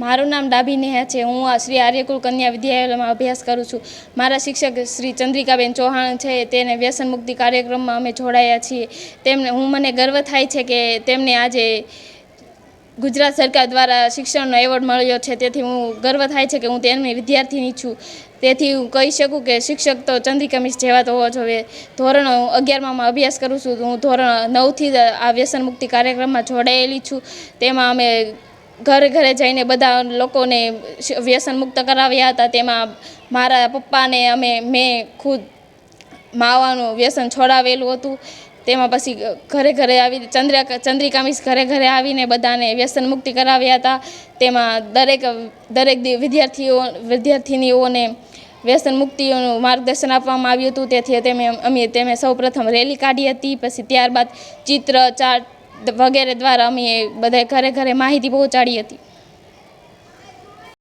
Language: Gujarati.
મારું નામ ડાભી નેહા છે. હું આ શ્રી આર્યકુલ કન્યા વિદ્યાલયમાં અભ્યાસ કરું છું. મારા શિક્ષક શ્રી ચંદ્રિકાબેન ચૌહાણ છે. તેને વ્યસન મુક્તિ કાર્યક્રમમાં અમે જોડાયા છીએ. તેમને હું, મને ગર્વ થાય છે કે તેમને આજે ગુજરાત સરકાર દ્વારા શિક્ષણનો એવોર્ડ મળ્યો છે. તેથી હું ગર્વ થાય છે કે હું તેમની વિદ્યાર્થીની છું. તેથી હું કહી શકું કે શિક્ષક તો ચંદ્રિકા મિસ જેવા તો હોવા જોઈએ. ધોરણ અગિયારમાં અભ્યાસ કરું છું. હું ધોરણ નવથી આ વ્યસન મુક્તિ કાર્યક્રમમાં જોડાયેલી છું. તેમાં અમે ઘરે ઘરે જઈને બધા લોકોને વ્યસન મુક્ત કરાવ્યા હતા. તેમાં મારા પપ્પાને અમે મેં ખુદ માવાનું વ્યસન છોડાવેલું હતું. તેમાં પછી ઘરે ઘરે આવી ચંદ્રિકા ચંદ્રિકા મિસ ઘરે ઘરે આવીને બધાને વ્યસન મુક્તિ કરાવ્યા હતા. તેમાં દરેક દરેક વિદ્યાર્થીઓ વિદ્યાર્થિનીઓને વ્યસન મુક્તિઓનું માર્ગદર્શન આપવામાં આવ્યું હતું. તેથી તેમે અમે તેમે સૌપ્રથમ રેલી કાઢી હતી. પછી ત્યારબાદ ચિત્ર ચાર્ટ વગેરે દ્વારા અમે બધાય ઘરે ઘરે માહિતી પહોંચાડી હતી.